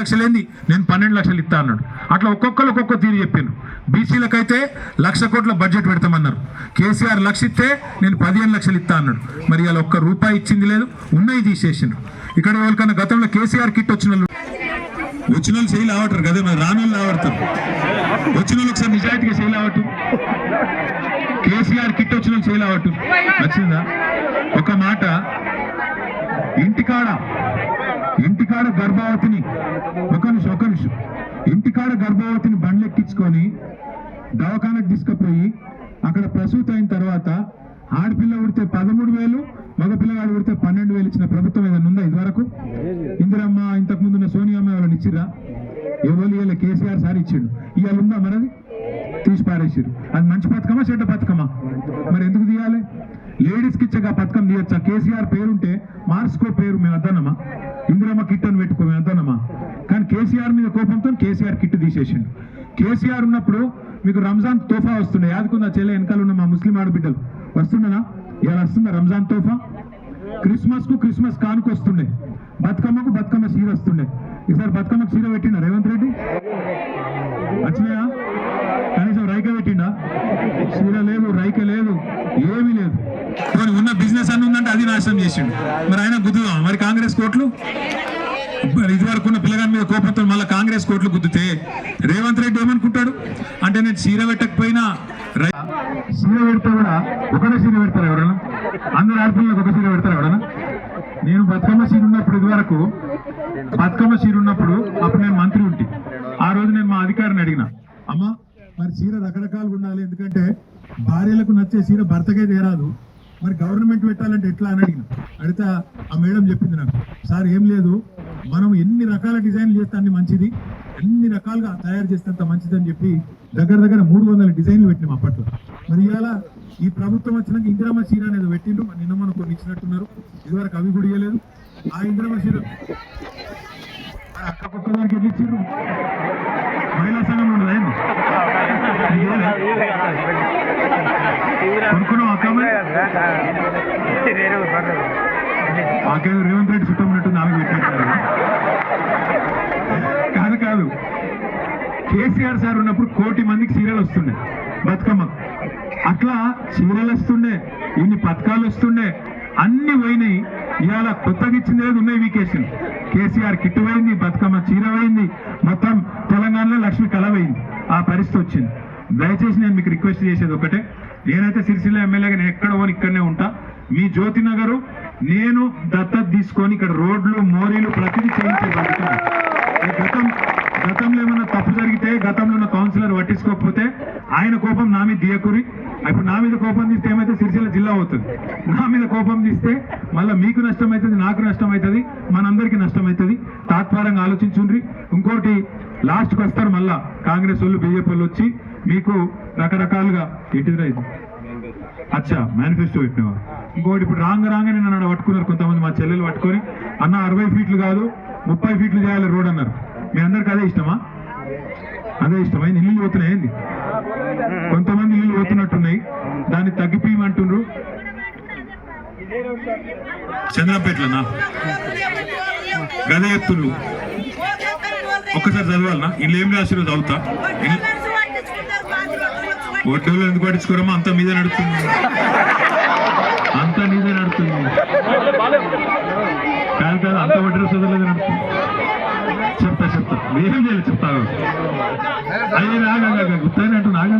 లక్షలేంది? నేను పన్నెండు లక్షలు ఇస్తా అన్నాడు. అట్లా ఒక్కొక్కరు ఒక్కొక్క తీరు చెప్పాను బీసీలకైతే లక్ష కోట్ల బడ్జెట్ పెడతామన్నారు. కేసీఆర్ లక్ష ఇస్తే నేను పదిహేను లక్షలు ఇస్తా అన్నాడు. మరి ఇలా ఒక్క రూపాయి ఇచ్చింది లేదు ఉన్నాయి తీసేసిండ్రు. ఇక్కడ ఎవరికన్నా గతంలో కేసీఆర్ కిట్ వచ్చిన వాళ్ళు వచ్చిన వాళ్ళు చేయలు ఆవటారు కదా మరి రాని వాళ్ళు ఆవడతారు వచ్చిన వాళ్ళు ఒకసారి నిజాయితీగా చేయలు ఆవటు కేసీఆర్ కిట్ వచ్చిన వాళ్ళు చేయలు ఆవటు నచ్చిందా? ఒక మాట. ఇంటికాడ ఇంటికాడ గర్భవతిని. ఒక నిమిషం ఒక నిమిషం. ఇంటికాడ గర్భవతిని బండ్లెక్కించుకొని దవాఖానకు తీసుకుపోయి అక్కడ ప్రసూతి అయిన తర్వాత ఆడపిల్ల ఉడితే పదమూడు వేలు మగపిల్లగాడు ఉడితే పన్నెండు వేలు ఇచ్చిన ప్రభుత్వం ఏదైనా ఉందా ఇదివరకు? ఇందిరమ్మ ఇంతకు ముందున్న ఉన్న సోనియమ్మ వాళ్ళని ఇచ్చిరా ఎవరు కేసీఆర్ సార్ ఇచ్చిండు. ఇవాళ ఉందా మనది తీసి పారేసారు అది మంచి పథకమా చెడ్డ పథకమా? మరి ఎందుకు తీయాలి? లేడీస్కి ఇచ్చగా పథకం తీయచ్చా? కేసీఆర్ పేరుంటే మార్స్కో పేరు మేము అద్దనమా ఇందిరమ్మ కిట్ అని పెట్టుకోమే మేము కానీ కేసీఆర్ మీద కోపంతో కేసీఆర్ కిట్ తీసేసిండు. కేసీఆర్ ఉన్నప్పుడు మీకు రంజాన్ తోఫా వస్తుండే. యాదుకుందా చెల్లె వెనకాల ఉన్న మా ముస్లిం ఆడబిడ్డలు. వస్తుండనా? ఇలా వస్తుందా రంజాన్ తోఫా? క్రిస్మస్కు క్రిస్మస్ కానుక వస్తుండే. బతుకమ్మకు బతుకమ్మ సీర వస్తుండే. ఈసారి బతుకమ్మకు సీర పెట్టిన రేవంత్ రెడ్డి వచ్చినాయా కనీసం రైక పెట్టిండా సీర లేదు రైక లేదు ఏమీ లేదు పోనీ ఉన్న బిజినెస్ అన్ని మోసం చేసిండు. మరి ఆయన గుద్దుదా? మరి కాంగ్రెస్ కోట్లు? ఇది ఇదివరకు ఉన్న పిల్లగాని మీద కోపంతో మళ్ళీ కాంగ్రెస్ కోట్లు గుద్దితే రేవంత్ రెడ్డి ఏమనుకుంటాడు? అంటే నేను చీర పెట్టకపోయినా చీర పెడితే కూడా ఒకటే చీర పెడతారు ఎవరైనా అందరు ఆడపిల్లలకు ఒక చీర పెడతారు ఎవరైనా నేను బతుకమ్మ చీర ఉన్నప్పుడు ఇదివరకు బతుకమ్మ చీర ఉన్నప్పుడు అప్పుడు నేను మంత్రి ఉంటి. ఆ రోజు నేను మా అధికారిని అడిగిన అమ్మా మరి చీర రకరకాలుగా ఉండాలి. ఎందుకంటే భార్యలకు నచ్చే చీర భర్తకే తీరాదు. మరి గవర్నమెంట్ పెట్టాలంటే ఎట్లా అని అడిగిన. అడిగితే ఆ మేడం చెప్పింది నాకు సార్ ఏం లేదు. మనం ఎన్ని రకాల డిజైన్లు చేస్తే అన్ని మంచిది. ఎన్ని రకాలుగా తయారు చేస్తే అంత మంచిది అని చెప్పి దగ్గర దగ్గర మూడు వందల డిజైన్లు పెట్టినాం అప్పట్లో. మరి ఇవాళ ఈ ప్రభుత్వం వచ్చినాక ఇందిరామ చీర అనేది పెట్టిండు మరి నిన్న మనం కొన్ని ఇచ్చినట్టున్నారు. ఇదివరకు అవి కూడా ఇవ్వలేదు. ఆ ఇందిరామ చీర మరి అక్క పక్క దానికి వెళ్ళిచ్చిండ్రు మహిళా సంఘం ఉండదు ఏంది కొనుక్కున్నాం అక్క మరి? మాకేదో రేవంత్ రెడ్డి చుట్టం ఉన్నట్టు నాలుగు పెట్టారు కాదు కాదు. కేసీఆర్ సార్ ఉన్నప్పుడు కోటి మందికి సీరియల్ వస్తుండే. బతుకమ్మ. అట్లా చీరలు వస్తుండే ఇన్ని పథకాలు వస్తుండే అన్ని పోయినాయి. ఇవాళ కొత్తగా ఇచ్చింది లేదు ఉన్నాయి వీకేషన్. కేసీఆర్ కిట్టు పోయింది బతుకమ్మ చీర పోయింది మొత్తం తెలంగాణలో లక్ష్మి కళ పోయింది. ఆ పరిస్థితి వచ్చింది. దయచేసి నేను మీకు రిక్వెస్ట్ చేసేది ఒకటే. నేనైతే సిరిసిల్ల ఎమ్మెల్యేగా నేను ఎక్కడ పోని ఇక్కడనే ఉంటా. మీ జ్యోతి నగరు నేను దత్తత తీసుకొని ఇక్కడ రోడ్లు మోరీలు ప్రతిదీ చేయించే బాధ్యత గతం గతంలో ఏమైనా తప్పు జరిగితే గతంలో ఉన్న కౌన్సిలర్ పట్టించుకోకపోతే ఆయన కోపం నా మీద దియకురి ఇప్పుడు నా మీద కోపం తీస్తే ఏమైతే సిరిసిల్ల జిల్లా అవుతుంది. నా మీద కోపం తీస్తే మళ్ళీ మీకు నష్టం అవుతుంది నాకు నష్టం అవుతుంది మనందరికీ నష్టం అవుతుంది తాత్పరంగా ఆలోచించుండ్రి. ఇంకోటి లాస్ట్కి వస్తారు మళ్ళా కాంగ్రెస్ వాళ్ళు బీజేపీ వాళ్ళు వచ్చి మీకు రకరకాలుగా ఏంటిదిరా అచ్చా మేనిఫెస్టో పెట్టినవారు ఇంకోటి ఇప్పుడు రాంగ రాంగనే నన్ను పట్టుకున్నారు కొంతమంది మా చెల్లెలు పట్టుకొని. అన్న అరవై ఫీట్లు కాదు ముప్పై ఫీట్లు చేయాలి రోడ్ అన్నారు. మీ అందరికి అదే ఇష్టమా? అదే ఇష్టమా? ఏంది? ఇల్లు పోతున్నాయి ఏంది? కొంతమంది ఇల్లు పోతున్నట్టున్నాయి. దాన్ని తగ్గిపోయమంటుండ్రు. చంద్రంపేటలోనా? గదే ఎత్తుళ్ళు ఒక్కసారి చదవాలనా? ఇల్లు ఏం రాసిరో చదువుతా? ఒడ్డోళ్ళు ఎందుకు పట్టించుకోరమ్మా? అంత మీద నడుస్తుంది అంత నీదే నడుతుంది కాదు కాదు అంత వడ్డీ చదవలేదు నడుతుంది చెప్తా చెప్తా. నేనేం చేయాలి చెప్తా అది నాగా గుర్తాయి అంటూ నాగా